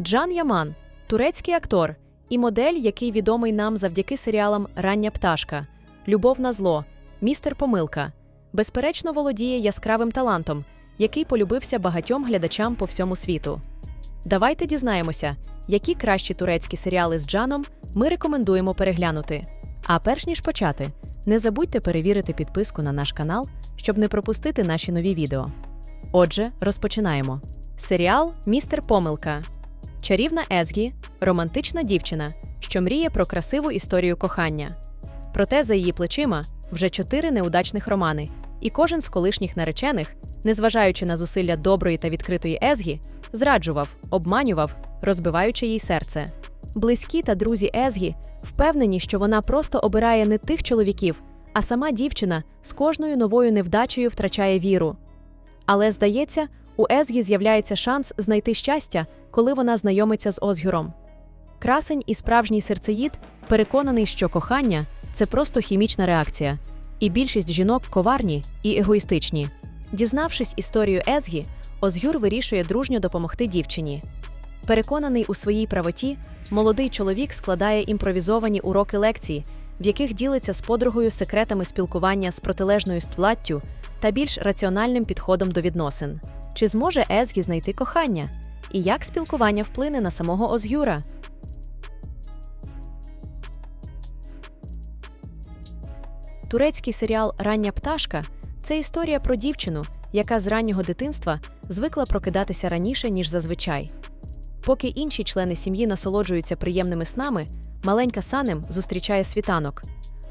Джан Яман турецький актор і модель, який відомий нам завдяки серіалам Рання пташка, Любов на зло, Містер Помилка, безперечно володіє яскравим талантом, який полюбився багатьом глядачам по всьому світу. Давайте дізнаємося, які кращі турецькі серіали з Джаном ми рекомендуємо переглянути. А перш ніж почати, не забудьте перевірити підписку на наш канал, щоб не пропустити наші нові відео. Отже, розпочинаємо. Серіал Містер Помилка. Чарівна Езгі романтична дівчина, що мріє про красиву історію кохання. Проте за її плечима вже чотири неудачних романи, і кожен з колишніх наречених, незважаючи на зусилля доброї та відкритої Езгі, зраджував, обманював, розбиваючи їй серце. Близькі та друзі Езгі впевнені, що вона просто обирає не тих чоловіків, а сама дівчина з кожною новою невдачею втрачає віру. Але, здається, у Езгі з'являється шанс знайти щастя, коли вона знайомиться з Озгюром. Красень і справжній серцеїд переконаний, що кохання це просто хімічна реакція, і більшість жінок коварні і егоїстичні. Дізнавшись історію Езгі, Озгюр вирішує дружньо допомогти дівчині. Переконаний у своїй правоті, молодий чоловік складає імпровізовані уроки лекцій, в яких ділиться з подругою секретами спілкування з протилежною стплаттю та більш раціональним підходом до відносин. Чи зможе Езгі знайти кохання? І як спілкування вплине на самого Озгюра? Турецький серіал Рання пташка це історія про дівчину, яка з раннього дитинства звикла прокидатися раніше, ніж зазвичай. Поки інші члени сім'ї насолоджуються приємними снами, маленька Санем зустрічає світанок.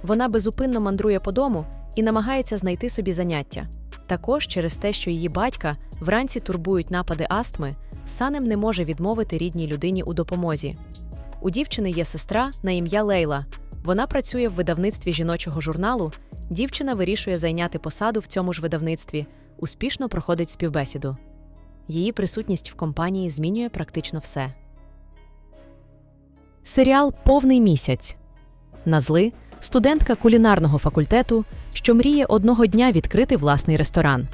Вона безупинно мандрує по дому і намагається знайти собі заняття. Також через те, що її батька вранці турбують напади астми, Санем не може відмовити рідній людині у допомозі. У дівчини є сестра на ім'я Лейла. Вона працює в видавництві жіночого журналу. Дівчина вирішує зайняти посаду в цьому ж видавництві, успішно проходить співбесіду. Її присутність в компанії змінює практично все. Серіал Повний місяць. Назли студентка кулінарного факультету, що мріє одного дня відкрити власний ресторан.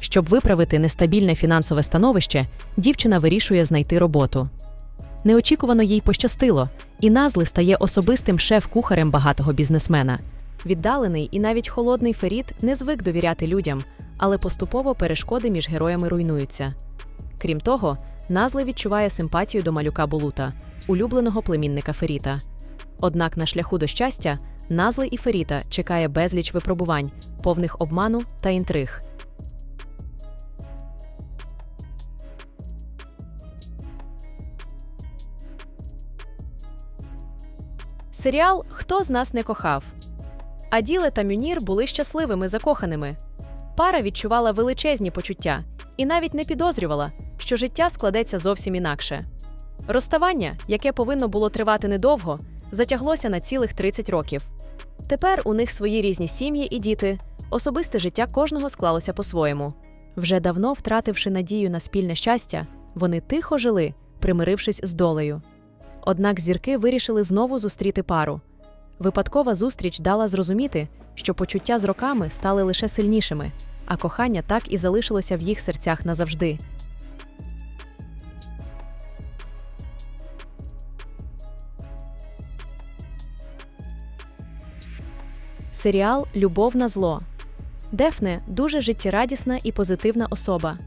Щоб виправити нестабільне фінансове становище, дівчина вирішує знайти роботу. Неочікувано їй пощастило, і Назли стає особистим шеф-кухарем багатого бізнесмена. Віддалений і навіть холодний Феріт не звик довіряти людям, але поступово перешкоди між героями руйнуються. Крім того, Назли відчуває симпатію до малюка Булута, улюбленого племінника Феріта. Однак на шляху до щастя Назли і Феріта чекає безліч випробувань, повних обману та інтриг. Серіал Хто з нас не кохав. Аділе та Мюнір були щасливими закоханими. Пара відчувала величезні почуття і навіть не підозрювала, що життя складеться зовсім інакше. Розставання, яке повинно було тривати недовго, затяглося на цілих 30 років. Тепер у них свої різні сім'ї і діти, особисте життя кожного склалося по-своєму. Вже давно втративши надію на спільне щастя, вони тихо жили, примирившись з долею. Однак зірки вирішили знову зустріти пару. Випадкова зустріч дала зрозуміти, що почуття з роками стали лише сильнішими, а кохання так і залишилося в їх серцях назавжди. Серіал Любов на зло. Дефне дуже життєрадісна і позитивна особа.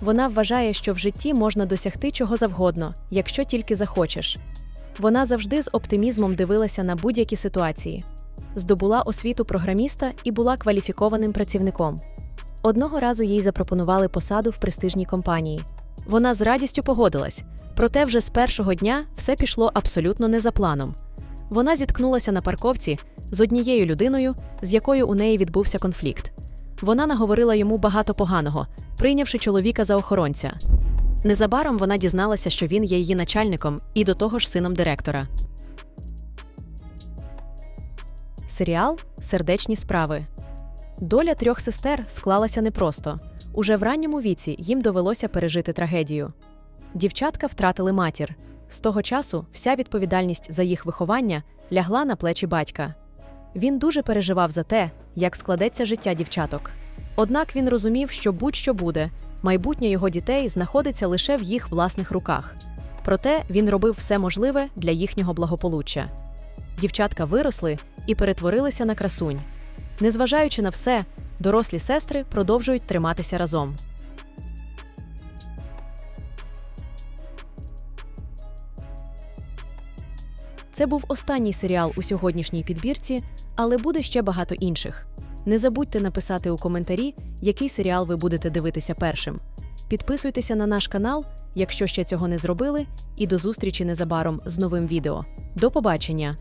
Вона вважає, що в житті можна досягти чого завгодно, якщо тільки захочеш. Вона завжди з оптимізмом дивилася на будь-які ситуації, здобула освіту програміста і була кваліфікованим працівником. Одного разу їй запропонували посаду в престижній компанії. Вона з радістю погодилась, проте вже з першого дня все пішло абсолютно не за планом. Вона зіткнулася на парковці з однією людиною, з якою у неї відбувся конфлікт. Вона наговорила йому багато поганого, прийнявши чоловіка за охоронця. Незабаром вона дізналася, що він є її начальником і до того ж сином директора. Серіал Сердечні справи. Доля трьох сестер склалася непросто. Уже в ранньому віці їм довелося пережити трагедію. Дівчатка втратили матір. З того часу вся відповідальність за їх виховання лягла на плечі батька. Він дуже переживав за те, як складеться життя дівчаток. Однак він розумів, що будь-що буде, майбутнє його дітей знаходиться лише в їх власних руках. Проте він робив все можливе для їхнього благополуччя. Дівчатка виросли і перетворилися на красунь. Незважаючи на все, дорослі сестри продовжують триматися разом. Це був останній серіал у сьогоднішній підбірці, але буде ще багато інших. Не забудьте написати у коментарі, який серіал ви будете дивитися першим. Підписуйтеся на наш канал, якщо ще цього не зробили, і до зустрічі незабаром з новим відео. До побачення!